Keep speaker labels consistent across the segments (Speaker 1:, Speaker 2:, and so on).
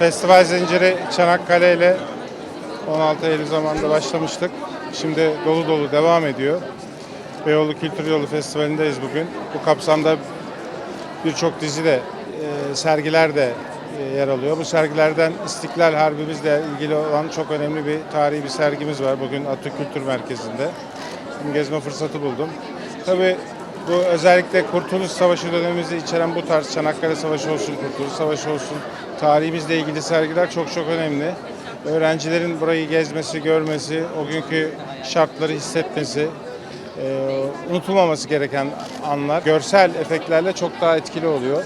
Speaker 1: Festival zinciri Çanakkale ile 16 Eylül zamanında başlamıştık. Şimdi dolu dolu devam ediyor. Beyoğlu Kültür Yolu Festivali'ndeyiz bugün. Bu kapsamda birçok dizi de, e, sergiler de e, yer alıyor. Bu sergilerden İstiklal Harbimizle ilgili olan çok önemli bir tarihi bir sergimiz var bugün Atatürk Kültür Merkezi'nde. Bunu gezme fırsatı buldum. Tabii bu özellikle Kurtuluş Savaşı dönemimizi içeren bu tarz Çanakkale Savaşı olsun, Kurtuluş Savaşı olsun tarihimizle ilgili sergiler çok çok önemli. Öğrencilerin burayı gezmesi, görmesi, o günkü şartları hissetmesi, e, unutulmaması gereken anlar görsel efektlerle çok daha etkili oluyor.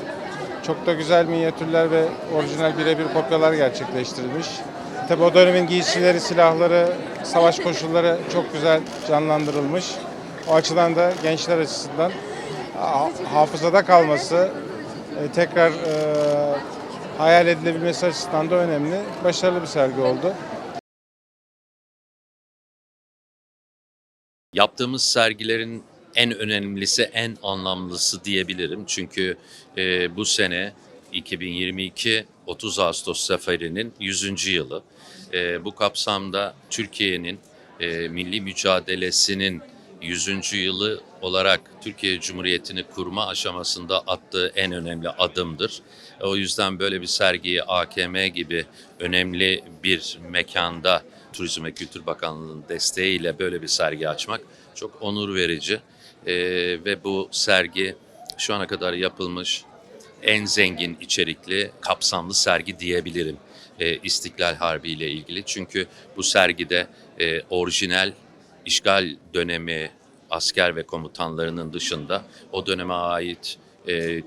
Speaker 1: Çok da güzel minyatürler ve orijinal birebir kopyalar gerçekleştirilmiş. Tabii o dönemin giysileri, silahları, savaş koşulları çok güzel canlandırılmış. O açıdan da gençler açısından ha- hafızada kalması, e, tekrar e, hayal edilebilmesi açısından da önemli. Başarılı bir sergi oldu.
Speaker 2: Yaptığımız sergilerin en önemlisi, en anlamlısı diyebilirim. Çünkü e, bu sene 2022 30 Ağustos Zaferi'nin 100. yılı. E, bu kapsamda Türkiye'nin e, milli mücadelesinin 100. yılı olarak Türkiye Cumhuriyeti'ni kurma aşamasında attığı en önemli adımdır. O yüzden böyle bir sergiyi AKM gibi önemli bir mekanda Turizm ve Kültür Bakanlığı'nın desteğiyle böyle bir sergi açmak çok onur verici. Ee, ve bu sergi şu ana kadar yapılmış en zengin içerikli, kapsamlı sergi diyebilirim. Ee, İstiklal Harbi ile ilgili. Çünkü bu sergide e, orijinal işgal dönemi asker ve komutanlarının dışında o döneme ait e,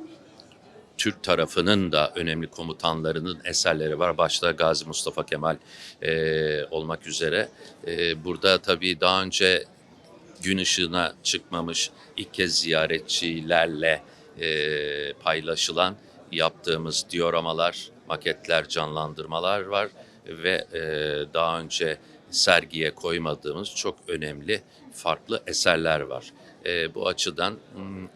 Speaker 2: Türk tarafının da önemli komutanlarının eserleri var. Başta Gazi Mustafa Kemal e, olmak üzere. E, burada tabii daha önce gün ışığına çıkmamış ilk kez ziyaretçilerle e, paylaşılan yaptığımız dioramalar, maketler, canlandırmalar var ve e, daha önce sergiye koymadığımız çok önemli farklı eserler var. E, bu açıdan hmm,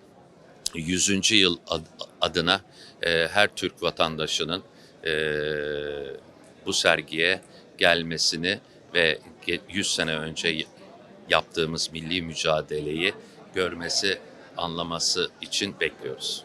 Speaker 2: 100. yıl ad- adına e, her Türk vatandaşının e, bu sergiye gelmesini ve ge- 100 sene önce yaptığımız milli mücadeleyi görmesi, anlaması için bekliyoruz.